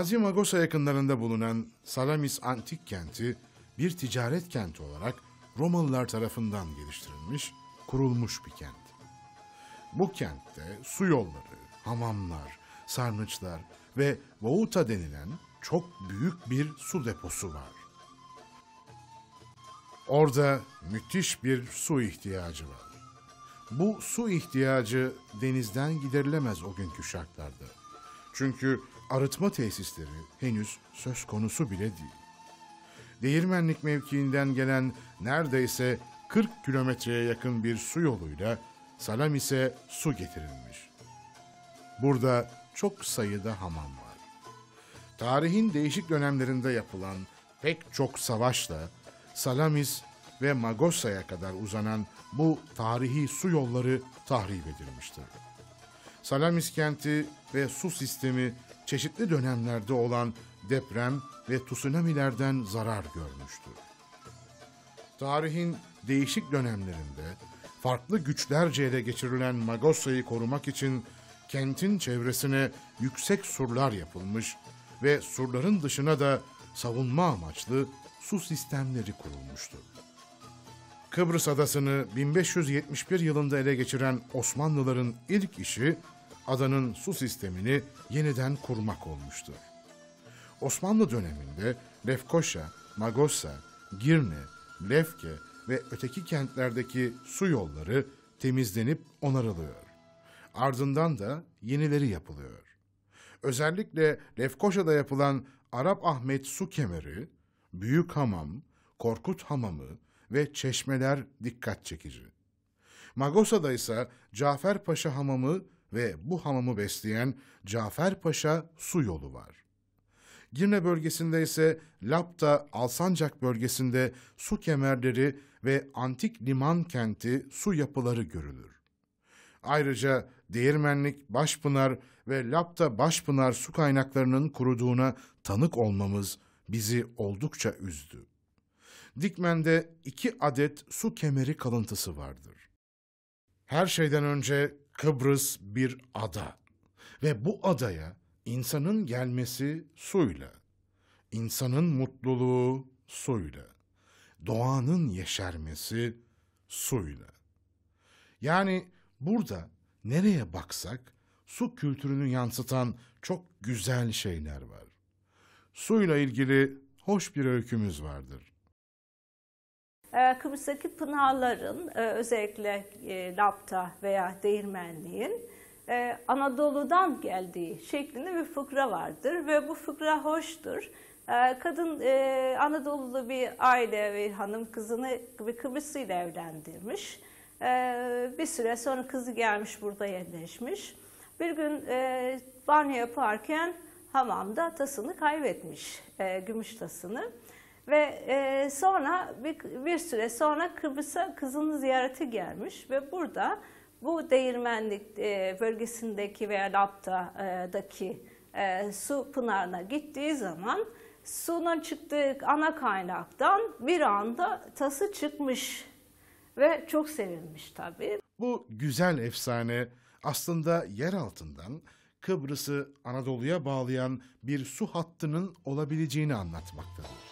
Gazi Magosa yakınlarında bulunan Salamis antik kenti bir ticaret kenti olarak Romalılar tarafından geliştirilmiş, kurulmuş bir kent. Bu kentte su yolları, hamamlar, sarnıçlar ve Vauta denilen çok büyük bir su deposu var. Orada müthiş bir su ihtiyacı var. Bu su ihtiyacı denizden giderilemez o günkü şartlarda. Çünkü arıtma tesisleri henüz söz konusu bile değil. Değirmenlik mevkiinden gelen neredeyse 40 kilometreye yakın bir su yoluyla Salamis'e su getirilmiş. Burada çok sayıda hamam var. Tarihin değişik dönemlerinde yapılan pek çok savaşla Salamis ve Magosa'ya kadar uzanan bu tarihi su yolları tahrip edilmiştir. Salamis kenti ve su sistemi çeşitli dönemlerde olan deprem ve tsunamilerden zarar görmüştür. Tarihin değişik dönemlerinde farklı güçlerce ele geçirilen Magosa'yı korumak için kentin çevresine yüksek surlar yapılmış ve surların dışına da savunma amaçlı su sistemleri kurulmuştur. Kıbrıs adasını 1571 yılında ele geçiren Osmanlıların ilk işi adanın su sistemini yeniden kurmak olmuştur. Osmanlı döneminde Lefkoşa, Magosa, Girne, Lefke ve öteki kentlerdeki su yolları temizlenip onarılıyor. Ardından da yenileri yapılıyor. Özellikle Lefkoşa'da yapılan Arap Ahmet su kemeri, Büyük Hamam, Korkut Hamamı ve çeşmeler dikkat çekici. Magosa'da ise Cafer Paşa Hamamı ve bu hamamı besleyen Cafer Paşa su yolu var. Girne bölgesinde ise Lapta, Alsancak bölgesinde su kemerleri ve antik liman kenti su yapıları görülür. Ayrıca Değirmenlik, Başpınar ve Lapta Başpınar su kaynaklarının kuruduğuna tanık olmamız bizi oldukça üzdü. Dikmen'de iki adet su kemeri kalıntısı vardır. Her şeyden önce Kıbrıs bir ada ve bu adaya insanın gelmesi suyla, insanın mutluluğu suyla, doğanın yeşermesi suyla. Yani burada nereye baksak su kültürünü yansıtan çok güzel şeyler var. Suyla ilgili hoş bir öykümüz vardır. Ee, Kıbrıs'taki pınarların e, özellikle e, Lapta veya Değirmenliğin e, Anadolu'dan geldiği şeklinde bir fıkra vardır ve bu fıkra hoştur. E, kadın Anadolu'lu bir aile ve hanım kızını bir Kıbrıslı ile evlendirmiş. E, bir süre sonra kızı gelmiş burada yerleşmiş. Bir gün banyo yaparken hamamda tasını kaybetmiş, gümüş tasını. Ve e, sonra bir, bir süre sonra Kıbrıs'a kızını ziyareti gelmiş ve burada bu değirmenlik e, bölgesindeki veya Lapta'daki e, su pınarına gittiği zaman suyun çıktığı ana kaynaktan bir anda tası çıkmış ve çok sevinmiş tabii. Bu güzel efsane aslında yer altından Kıbrıs'ı Anadolu'ya bağlayan bir su hattının olabileceğini anlatmaktadır.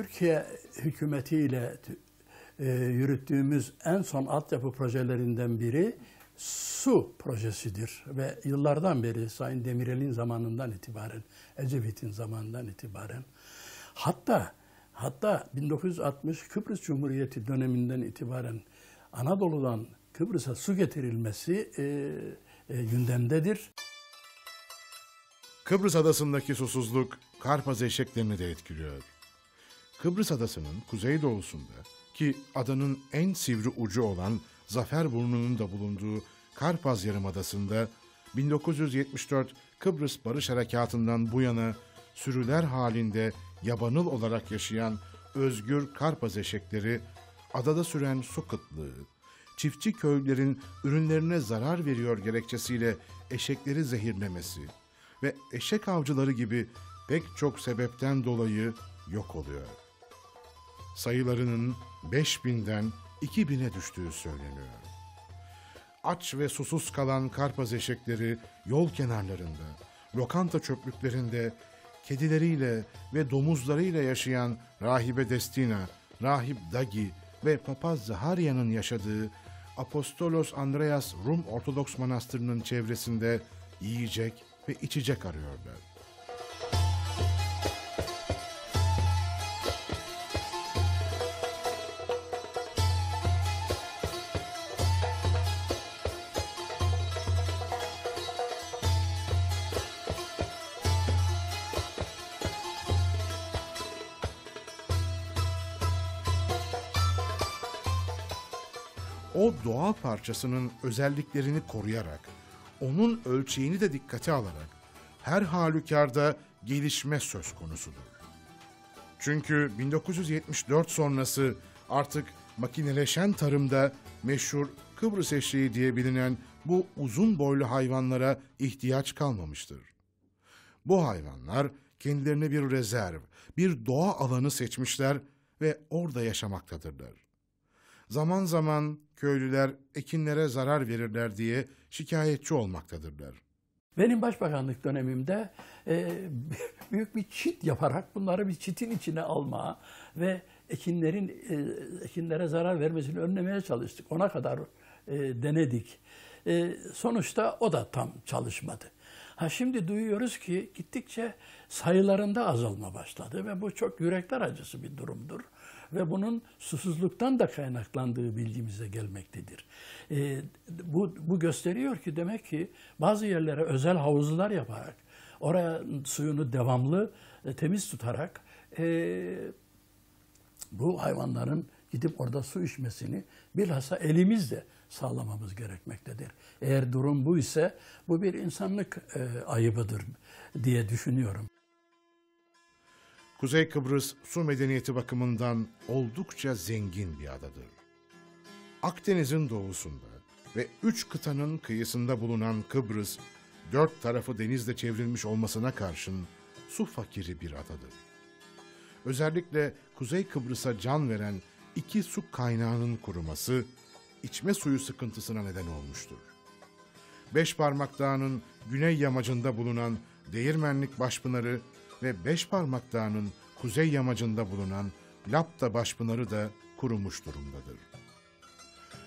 Türkiye hükümetiyle e, yürüttüğümüz en son altyapı projelerinden biri su projesidir ve yıllardan beri Sayın Demirel'in zamanından itibaren, Ecevit'in zamanından itibaren hatta hatta 1960 Kıbrıs Cumhuriyeti döneminden itibaren Anadolu'dan Kıbrıs'a su getirilmesi e, e, gündemdedir. Kıbrıs adasındaki susuzluk Karpaz eşeklerini de etkiliyor. Kıbrıs adasının kuzeydoğusunda ki adanın en sivri ucu olan Zaferburnu'nun da bulunduğu Karpaz Yarımadası'nda 1974 Kıbrıs Barış Harekatı'ndan bu yana sürüler halinde yabanıl olarak yaşayan özgür Karpaz eşekleri adada süren su kıtlığı, çiftçi köylülerin ürünlerine zarar veriyor gerekçesiyle eşekleri zehirlemesi ve eşek avcıları gibi pek çok sebepten dolayı yok oluyor. Sayılarının 5000'den 2000'e düştüğü söyleniyor. Aç ve susuz kalan karpaz eşekleri yol kenarlarında, lokanta çöplüklerinde kedileriyle ve domuzlarıyla yaşayan rahibe Destina, rahip Dagi ve papaz Zaharya'nın yaşadığı Apostolos Andreas Rum Ortodoks Manastırı'nın çevresinde yiyecek ve içecek arıyorlar. Doğal parçasının özelliklerini koruyarak, onun ölçeğini de dikkate alarak her halükarda gelişme söz konusudur. Çünkü 1974 sonrası artık makineleşen tarımda meşhur Kıbrıs eşeği diye bilinen bu uzun boylu hayvanlara ihtiyaç kalmamıştır. Bu hayvanlar kendilerine bir rezerv, bir doğa alanı seçmişler ve orada yaşamaktadırlar. Zaman zaman köylüler ekinlere zarar verirler diye şikayetçi olmaktadırlar. Benim başbakanlık dönemimde e, büyük bir çit yaparak bunları bir çitin içine alma ve ekinlerin e, ekinlere zarar vermesini önlemeye çalıştık. Ona kadar e, denedik. E, sonuçta o da tam çalışmadı. Ha şimdi duyuyoruz ki gittikçe sayılarında azalma başladı ve bu çok yürekler acısı bir durumdur ve bunun susuzluktan da kaynaklandığı bilgimize gelmektedir. E, bu, bu gösteriyor ki demek ki bazı yerlere özel havuzlar yaparak, oraya suyunu devamlı e, temiz tutarak e, bu hayvanların gidip orada su içmesini bilhassa elimizle sağlamamız gerekmektedir. Eğer durum bu ise bu bir insanlık e, ayıbıdır diye düşünüyorum. Kuzey Kıbrıs su medeniyeti bakımından oldukça zengin bir adadır. Akdeniz'in doğusunda ve üç kıtanın kıyısında bulunan Kıbrıs, dört tarafı denizle çevrilmiş olmasına karşın su fakiri bir adadır. Özellikle Kuzey Kıbrıs'a can veren iki su kaynağının kuruması, içme suyu sıkıntısına neden olmuştur. Beşparmak Dağı'nın güney yamacında bulunan Değirmenlik Başpınarı ve Beşparmak Dağı'nın kuzey yamacında bulunan Lapta Başpınarı da kurumuş durumdadır.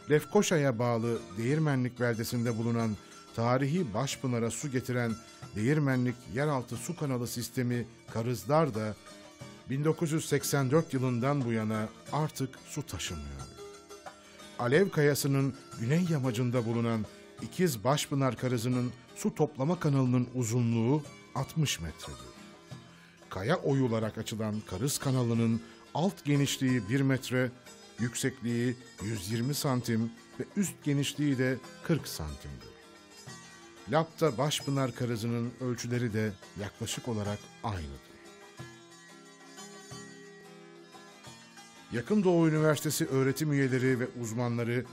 Lefkoşa'ya bağlı Değirmenlik beldesinde bulunan tarihi Başpınar'a su getiren Değirmenlik Yeraltı Su Kanalı Sistemi Karızlar da 1984 yılından bu yana artık su taşımıyor. Alev Kayası'nın güney yamacında bulunan İkiz Başpınar Karızı'nın su toplama kanalının uzunluğu 60 metredir kaya oyularak açılan Karız kanalının alt genişliği 1 metre, yüksekliği 120 santim ve üst genişliği de 40 santimdir. Lapta Başpınar Karızı'nın ölçüleri de yaklaşık olarak aynıdır. Yakın Doğu Üniversitesi öğretim üyeleri ve uzmanları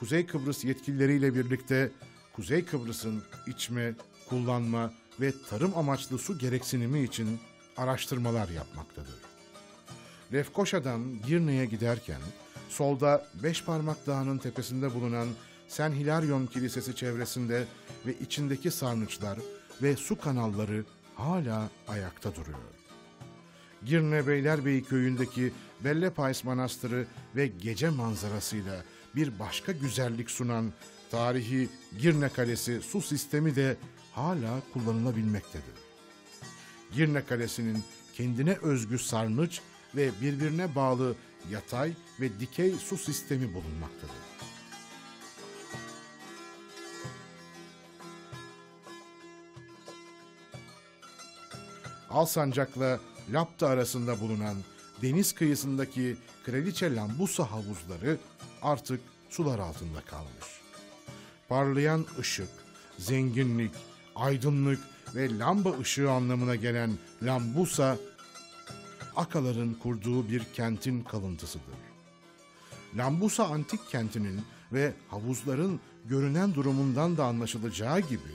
Kuzey Kıbrıs yetkilileriyle birlikte Kuzey Kıbrıs'ın içme, kullanma ve tarım amaçlı su gereksinimi için araştırmalar yapmaktadır. Lefkoşa'dan Girne'ye giderken solda Beşparmak Dağı'nın tepesinde bulunan Sen Hilaryon Kilisesi çevresinde ve içindeki sarnıçlar ve su kanalları hala ayakta duruyor. Girne Beylerbeyi köyündeki Bellepais Manastırı ve gece manzarasıyla bir başka güzellik sunan tarihi Girne Kalesi su sistemi de hala kullanılabilmektedir. Girne Kalesi'nin kendine özgü sarnıç ve birbirine bağlı yatay ve dikey su sistemi bulunmaktadır. Alsancak'la Lapta arasında bulunan deniz kıyısındaki Kraliçe Lambusa havuzları artık sular altında kalmış. Parlayan ışık, zenginlik, aydınlık ve lamba ışığı anlamına gelen Lambusa, Akaların kurduğu bir kentin kalıntısıdır. Lambusa antik kentinin ve havuzların görünen durumundan da anlaşılacağı gibi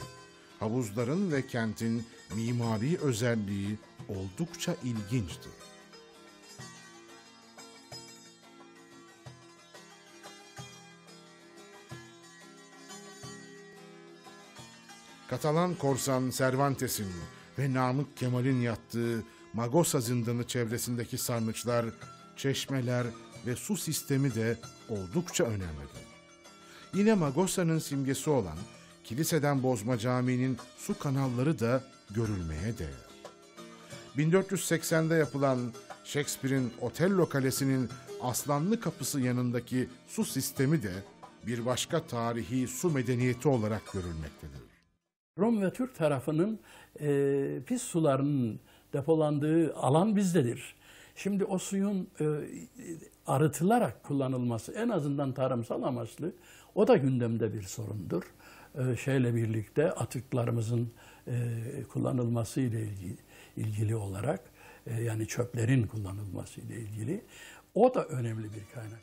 havuzların ve kentin mimari özelliği oldukça ilginçtir. Katalan korsan Cervantes'in ve Namık Kemal'in yattığı Magosa zindanı çevresindeki sarnıçlar, çeşmeler ve su sistemi de oldukça önemlidir. Yine Magosa'nın simgesi olan kiliseden bozma caminin su kanalları da görülmeye değer. 1480'de yapılan Shakespeare'in Otello Kalesi'nin Aslanlı Kapısı yanındaki su sistemi de bir başka tarihi su medeniyeti olarak görülmektedir. Rum ve Türk tarafının e, pis sularının depolandığı alan bizdedir. Şimdi o suyun e, arıtılarak kullanılması en azından tarımsal amaçlı o da gündemde bir sorundur. E, şeyle birlikte atıklarımızın e, kullanılması ile ilgili, ilgili olarak e, yani çöplerin kullanılması ile ilgili o da önemli bir kaynak.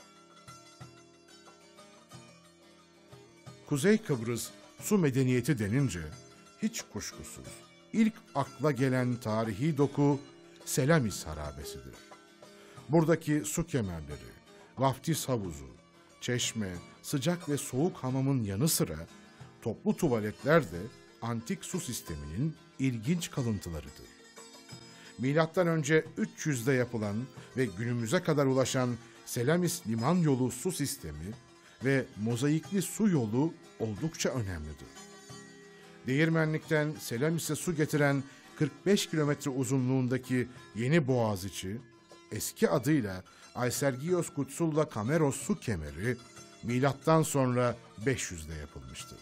Kuzey Kıbrıs su medeniyeti denince hiç kuşkusuz ilk akla gelen tarihi doku Selamis harabesidir. Buradaki su kemerleri, vaftiz havuzu, çeşme, sıcak ve soğuk hamamın yanı sıra toplu tuvaletler de antik su sisteminin ilginç kalıntılarıdır. Milattan önce 300'de yapılan ve günümüze kadar ulaşan Selamis liman yolu su sistemi ve mozaikli su yolu oldukça önemlidir. Değirmenlikten Selamis'e su getiren 45 kilometre uzunluğundaki Yeni Boğaziçi, eski adıyla Aysergios Kutsulla Kameros su kemeri, milattan sonra 500'de yapılmıştır.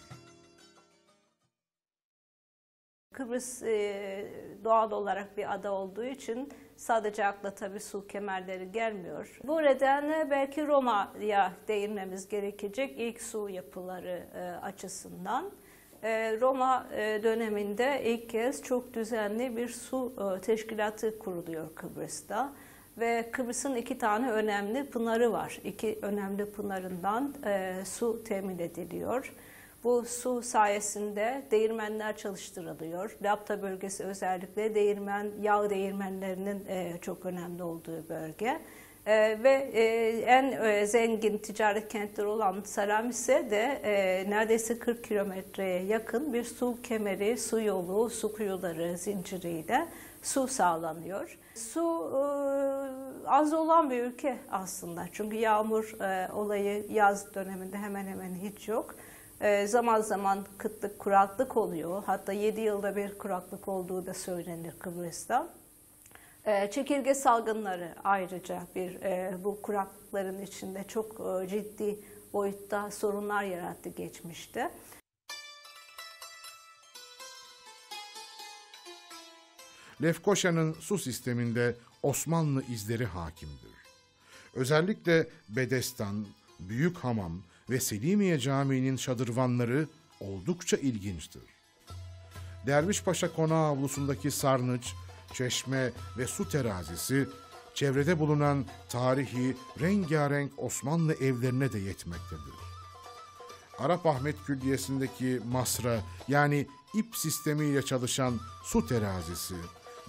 Kıbrıs e, doğal olarak bir ada olduğu için sadece akla tabii su kemerleri gelmiyor. Bu nedenle belki Roma'ya değinmemiz gerekecek ilk su yapıları e, açısından. E, Roma e, döneminde ilk kez çok düzenli bir su e, teşkilatı kuruluyor Kıbrıs'ta. Ve Kıbrıs'ın iki tane önemli pınarı var. İki önemli pınarından e, su temin ediliyor. Bu su sayesinde değirmenler çalıştırılıyor. Lapta bölgesi özellikle değirmen, yağ değirmenlerinin çok önemli olduğu bölge. E, ve e, en e, zengin ticaret kentleri olan Salamis'e de e, neredeyse 40 kilometreye yakın bir su kemeri, su yolu, su kuyuları zinciriyle su sağlanıyor. Su e, az olan bir ülke aslında. Çünkü yağmur e, olayı yaz döneminde hemen hemen hiç yok. E, zaman zaman kıtlık, kuraklık oluyor. Hatta 7 yılda bir kuraklık olduğu da söylenir Kıbrıs'ta. E, çekirge salgınları ayrıca bir e, bu kuraklıkların içinde çok e, ciddi boyutta sorunlar yarattı geçmişte. Lefkoşa'nın su sisteminde Osmanlı izleri hakimdir. Özellikle Bedestan, Büyük Hamam ve Selimiye Camii'nin şadırvanları oldukça ilginçtir. Dervişpaşa Konağı avlusundaki sarnıç, çeşme ve su terazisi çevrede bulunan tarihi rengarenk Osmanlı evlerine de yetmektedir. Arap Ahmet Külliyesi'ndeki masra yani ip sistemiyle çalışan su terazisi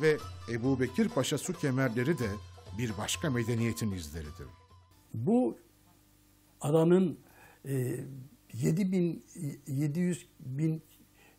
ve Ebu Bekir Paşa su kemerleri de bir başka medeniyetin izleridir. Bu adanın e, 7700 bin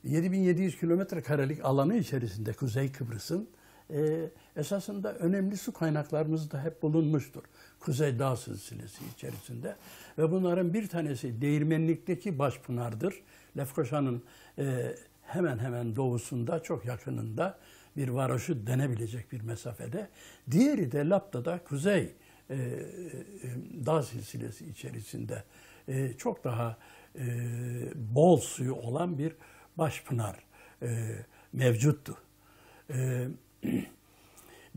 7700 kilometre karelik alanı içerisinde Kuzey Kıbrıs'ın e, esasında önemli su kaynaklarımız da hep bulunmuştur. Kuzey Dağ Silsilesi içerisinde. Ve bunların bir tanesi Değirmenlik'teki Başpınar'dır. Lefkoşa'nın e, hemen hemen doğusunda, çok yakınında bir varoşu denebilecek bir mesafede. Diğeri de Lapta'da Kuzey e, e, Dağ Silsilesi içerisinde e, çok daha e, bol suyu olan bir Başpınar e, mevcuttu. E,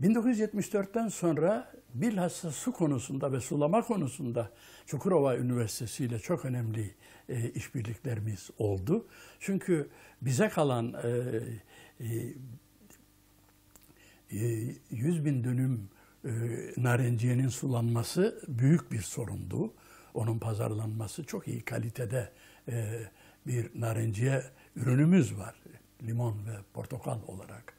1974'ten sonra bilhassa su konusunda ve sulama konusunda Çukurova Üniversitesi ile çok önemli e, işbirliklerimiz oldu. Çünkü bize kalan e, e, 100 bin dönüm e, narenciyenin sulanması büyük bir sorundu. Onun pazarlanması çok iyi kalitede e, bir narenciye ürünümüz var. Limon ve portakal olarak.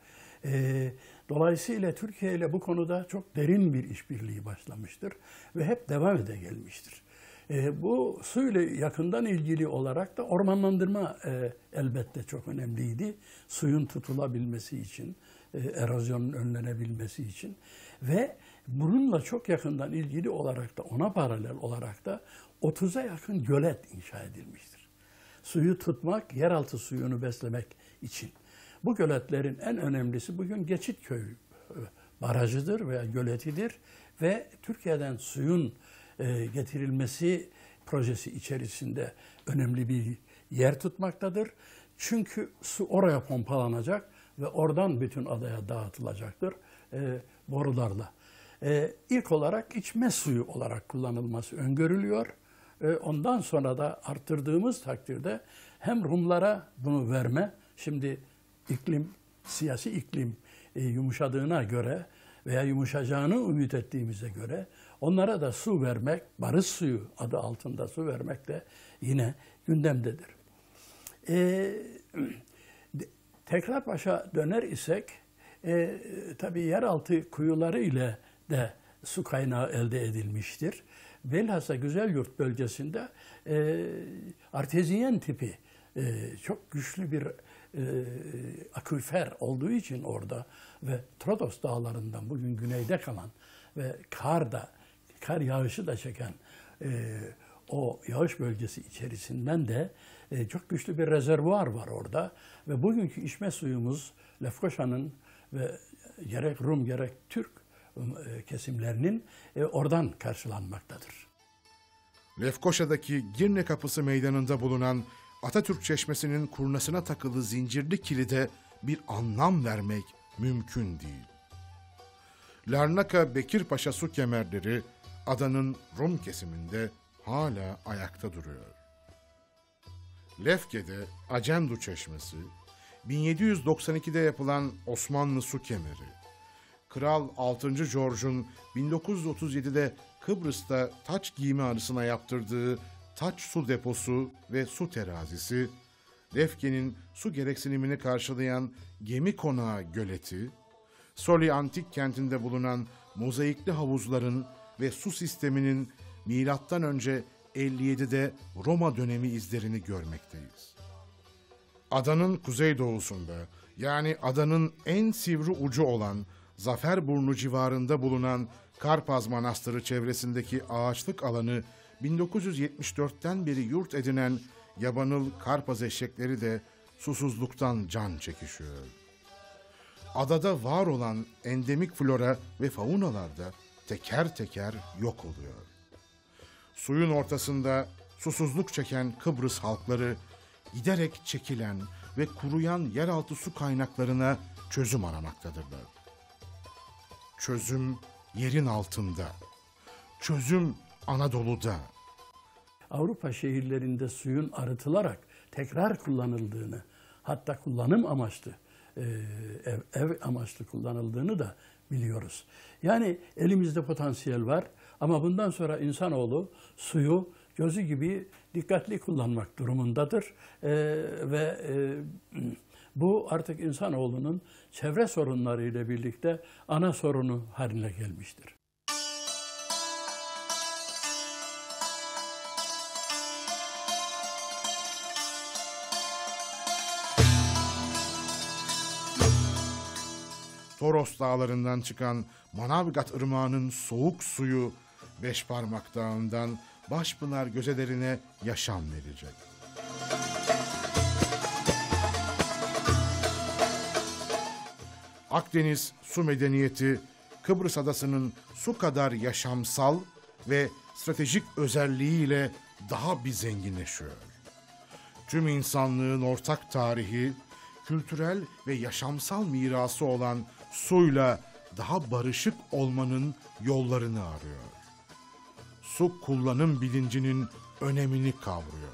E, dolayısıyla Türkiye ile bu konuda çok derin bir işbirliği başlamıştır ve hep devam ede gelmiştir. E, bu suyla yakından ilgili olarak da ormanlandırma e, elbette çok önemliydi. Suyun tutulabilmesi için, e, erozyonun önlenebilmesi için ve bununla çok yakından ilgili olarak da ona paralel olarak da 30'a yakın gölet inşa edilmiştir. Suyu tutmak, yeraltı suyunu beslemek için. Bu göletlerin en önemlisi bugün Geçitköy e, barajıdır veya göletidir ve Türkiye'den suyun e, getirilmesi projesi içerisinde önemli bir yer tutmaktadır. Çünkü su oraya pompalanacak ve oradan bütün adaya dağıtılacaktır e, borularla. E, ilk olarak içme suyu olarak kullanılması öngörülüyor. E, ondan sonra da arttırdığımız takdirde hem Rumlara bunu verme, şimdi iklim, siyasi iklim e, yumuşadığına göre veya yumuşayacağını ümit ettiğimize göre onlara da su vermek, barış suyu adı altında su vermek de yine gündemdedir. E, tekrar başa döner isek, e, tabii yeraltı kuyuları ile de su kaynağı elde edilmiştir. Velhassa Güzelyurt bölgesinde e, artezyen tipi e, çok güçlü bir e, aküfer olduğu için orada ve Trodos dağlarından bugün güneyde kalan ve kar da kar yağışı da çeken e, o yağış bölgesi içerisinden de e, çok güçlü bir rezervuar var orada ve bugünkü içme suyumuz Lefkoşa'nın ve gerek Rum gerek Türk e, kesimlerinin e, oradan karşılanmaktadır. Lefkoşa'daki Girne Kapısı meydanında bulunan Atatürk Çeşmesi'nin kurnasına takılı zincirli kilide bir anlam vermek mümkün değil. Larnaka Bekirpaşa su kemerleri adanın Rum kesiminde hala ayakta duruyor. Lefke'de Acemdu Çeşmesi, 1792'de yapılan Osmanlı su kemeri, Kral 6. George'un 1937'de Kıbrıs'ta taç giyimi anısına yaptırdığı taç su deposu ve su terazisi, Lefke'nin su gereksinimini karşılayan gemi konağı göleti, Soli antik kentinde bulunan mozaikli havuzların ve su sisteminin milattan önce 57'de Roma dönemi izlerini görmekteyiz. Adanın kuzeydoğusunda yani adanın en sivri ucu olan Zaferburnu civarında bulunan Karpaz Manastırı çevresindeki ağaçlık alanı 1974'ten beri yurt edinen yabanıl Karpaz eşekleri de susuzluktan can çekişiyor. Adada var olan endemik flora ve faunalar da teker teker yok oluyor. Suyun ortasında susuzluk çeken Kıbrıs halkları giderek çekilen ve kuruyan yeraltı su kaynaklarına çözüm aramaktadırlar. Çözüm yerin altında. Çözüm Anadolu'da. Avrupa şehirlerinde suyun arıtılarak tekrar kullanıldığını, hatta kullanım amaçlı, e, ev, ev amaçlı kullanıldığını da biliyoruz. Yani elimizde potansiyel var ama bundan sonra insanoğlu suyu gözü gibi dikkatli kullanmak durumundadır e, ve e, bu artık insanoğlunun çevre sorunları ile birlikte ana sorunu haline gelmiştir. Toros dağlarından çıkan Manavgat ırmağının soğuk suyu Beşparmak Dağı'ndan Başpınar gözelerine yaşam verecek. Akdeniz su medeniyeti Kıbrıs adasının su kadar yaşamsal ve stratejik özelliğiyle daha bir zenginleşiyor. Tüm insanlığın ortak tarihi, kültürel ve yaşamsal mirası olan suyla daha barışık olmanın yollarını arıyor. Su kullanım bilincinin önemini kavruyor.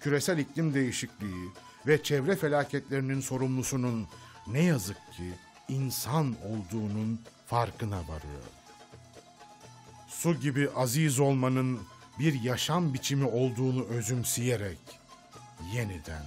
Küresel iklim değişikliği ve çevre felaketlerinin sorumlusunun ne yazık ki insan olduğunun farkına varıyor. Su gibi aziz olmanın bir yaşam biçimi olduğunu özümseyerek yeniden